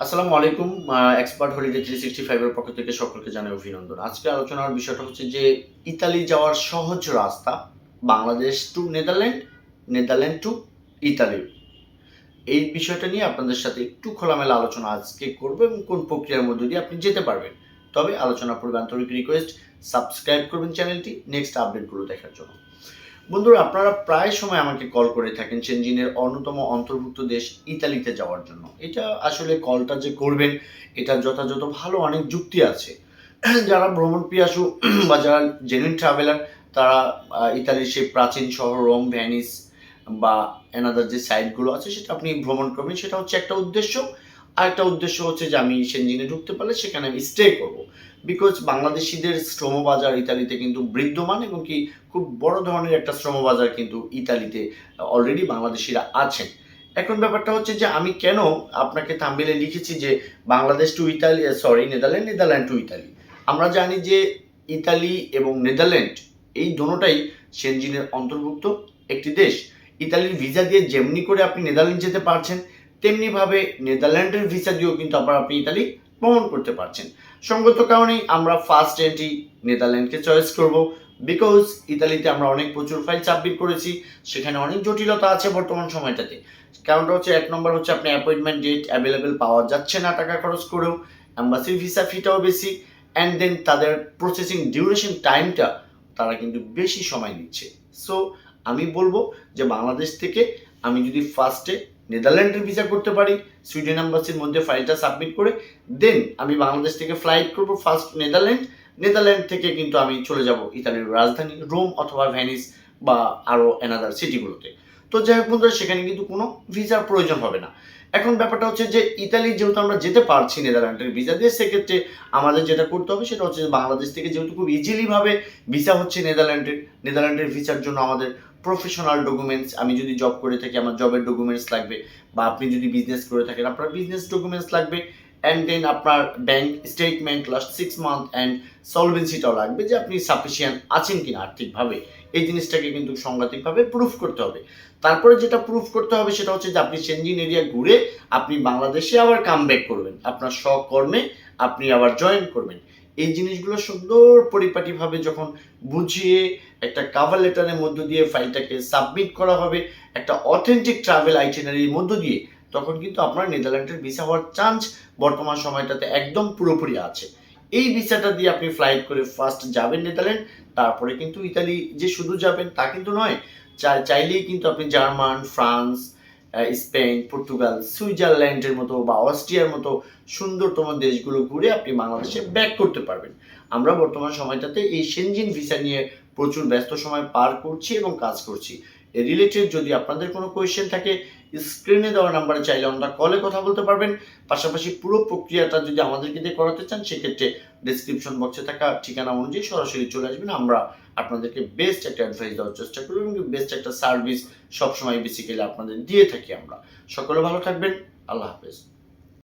আসসালামু আলাইকুম expert holiday three sixty ফাইভের পক্ষ থেকে সকলকে জানাই অভিনন্দন। আজকে আলোচনার বিষয়টা হচ্ছে যে, ইতালি যাওয়ার সহজ রাস্তা Bangladesh to Netherland Netherland to Italy এই বিষয়টা নিয়ে আপনাদের সাথে একটু খোলামেলা আলোচনা আজকে করব এবং কোন প্রক্রিয়ার মধ্যে দিয়ে আপনি যেতে পারবেন। তবে আলোচনা পূর্বে আন্তরিক রিকোয়েস্ট সাবস্ক্রাইব করবেন চ্যানেলটি নেক্সট আপডেটগুলো দেখার জন্য। বন্ধুরা, আপনারা প্রায় সময় আমাকে কল করে থাকেন চেনজিনের অন্যতম অন্তর্ভুক্ত দেশ ইতালিতে যাওয়ার জন্য। এটা আসলে কলটা যে করবেন, এটা যথাযথ ভালো অনেক যুক্তি আছে। যারা ভ্রমণ পিয়াসু বা যারা জেনুইন ট্রাভেলার তারা ইতালির সেই প্রাচীন শহর রোম, ভ্যানিস বা এনাদার যে সাইটগুলো আছে, সেটা আপনি ভ্রমণ করবেন। সেটা হচ্ছে একটা উদ্দেশ্য। আর একটা উদ্দেশ্য হচ্ছে যে আমি সেনজিনে ঢুকতে পারলে সেখানে আমি স্টে করব। বিকজ বাংলাদেশিদের শ্রমবাজার ইতালিতে কিন্তু বৃদ্ধমান এবং কি খুব বড় ধরনের একটা শ্রমবাজার কিন্তু ইতালিতে অলরেডি বাংলাদেশিরা আছেন। এখন ব্যাপারটা হচ্ছে যে আমি কেন আপনাকে থাম্বেলে লিখেছি যে Bangladesh to Italy sorry Netherland Netherland to Italy আমরা জানি যে ইতালি এবং নেদারল্যান্ড এই দোনোটাই সেনজিনের অন্তর্ভুক্ত একটি দেশ। ইতালির ভিসা দিয়ে যেমনি করে আপনি নেদারল্যান্ড যেতে পারছেন তেমনিভাবে নেদারল্যান্ডের ভিসা দিয়েও কিন্তু আবার আপনি ইতালি ভ্রমণ করতে পারছেন। সঙ্গত কারণেই আমরা ফার্স্ট এন্ট্রি নেদারল্যান্ডকে চয়েস করব। বিকজ ইতালিতে আমরা অনেক প্রচুর ফাইল সাবমিট করেছি, সেখানে অনেক জটিলতা আছে বর্তমান সময়টাতে। কারণটা হচ্ছে এক নম্বর হচ্ছে আপনি অ্যাপয়েন্টমেন্ট ডেট অ্যাভেলেবেল পাওয়া যাচ্ছে না টাকা খরচ করেও অ্যাম্বাসির ভিসা ফিটাও বেশি অ্যান্ড দেন তাদের প্রসেসিং ডিউরেশন টাইমটা তারা কিন্তু বেশি সময় নিচ্ছে। সো আমি বলব যে বাংলাদেশ থেকে আমি যদি ফার্স্টে নেদারল্যান্ডের ভিসা করতে পারি সুইডেন অ্যাম্বাসির মধ্যে ফাইলটা সাবমিট করে দেন আমি বাংলাদেশ থেকে ফ্লাইট করব ফার্স্ট নেদারল্যান্ড নেদারল্যান্ড থেকে কিন্তু আমি চলে যাব ইতালির রাজধানী রোম অথবা ভ্যানিস বা আরও অ্যানাদার সিটিগুলোতে তো যাই হোক বন্ধুরা, সেখানে কিন্তু কোনো ভিসার প্রয়োজন হবে না। এখন ব্যাপারটা হচ্ছে যে, ইতালি যেহেতু আমরা যেতে পারছি নেদারল্যান্ডের ভিসা দিয়ে, সেক্ষেত্রে আমাদের যেটা করতে হবে সেটা হচ্ছে বাংলাদেশ থেকে যেহেতু খুব ইজিলিভাবে ভিসা হচ্ছে নেদারল্যান্ডের নেদারল্যান্ডের ভিসার জন্য আমাদের প্রফেশনাল ডকুমেন্টস আমি যদি জব করে থাকি, আমার জবের ডকুমেন্টস লাগবে, বা আপনি যদি বিজনেস করে থাকেন, আপনার বিজনেস ডকুমেন্টস লাগবে অ্যান্ড দেন আপনার bank statement last six month and সলভেন্সিটাও লাগবে যে আপনি সাফিসিয়েন্ট আছেন কিনা আর্থিকভাবে। এই জিনিসটাকে কিন্তু সাংঘাতিকভাবে প্রুফ করতে হবে। তারপরে যেটা প্রুফ করতে হবে সেটা হচ্ছে যে আপনি সেনজিন এরিয়া ঘুরে আপনি বাংলাদেশে আবার কাম ব্যাক করবেন। আপনার স্বকর্মে আপনি আবার জয়েন করবেন। এই জিনিসগুলো সুন্দর পরিপাটিভাবে যখন বুঝিয়ে একটা কাভার লেটারের মধ্য দিয়ে ফাইলটাকে সাবমিট করা হবে, একটা অথেন্টিক ট্রাভেল আইটেনারির মধ্য দিয়ে, তখন কিন্তু আপনার নেদারল্যান্ডের ভিসা হওয়ার চান্স বর্তমান সময়টাতে একদম পুরোপুরি আছে। এই ভিসাটা দিয়ে আপনি ফ্লাইট করে ফার্স্ট যাবেন নেদারল্যান্ড, তারপরে কিন্তু ইতালি যে শুধু যাবেন তা কিন্তু নয় চাইলেই কিন্তু আপনি জার্মান, ফ্রান্স স্পেন, পর্তুগাল, সুইজারল্যান্ডের মতো বা অস্ট্রিয়ার মতো সুন্দরতম দেশগুলো ঘুরে আপনি বাংলাদেশে ব্যাক করতে পারবেন। আমরা বর্তমান সময়টাতে এই সেনজিন ভিসা নিয়ে প্রচুর ব্যস্ত সময় পার করছি এবং কাজ করছি। রিলেটেড যদি আপনাদের কোনো কোয়েশ্চেন থাকে স্ক্রিনে দেওয়া নাম্বারে চাইলে আমরা কলে কথা বলতে পারবেন। পাশাপাশি পুরো প্রক্রিয়াটা যদি আমাদেরকে দিয়ে করাতে চান, সেক্ষেত্রে ডিসক্রিপশন বক্সে থাকা ঠিকানা অনুযায়ী সরাসরি চলে আসবেন। আমরা আপনাদেরকে বেস্ট একটা অ্যাডভাইস দেওয়ার চেষ্টা করি এবং বেস্ট একটা সার্ভিস সবসময় বেসিক্যালি আপনাদের দিয়ে থাকি আমরা। সকলে ভালো থাকবেন। আল্লাহ হাফেজ।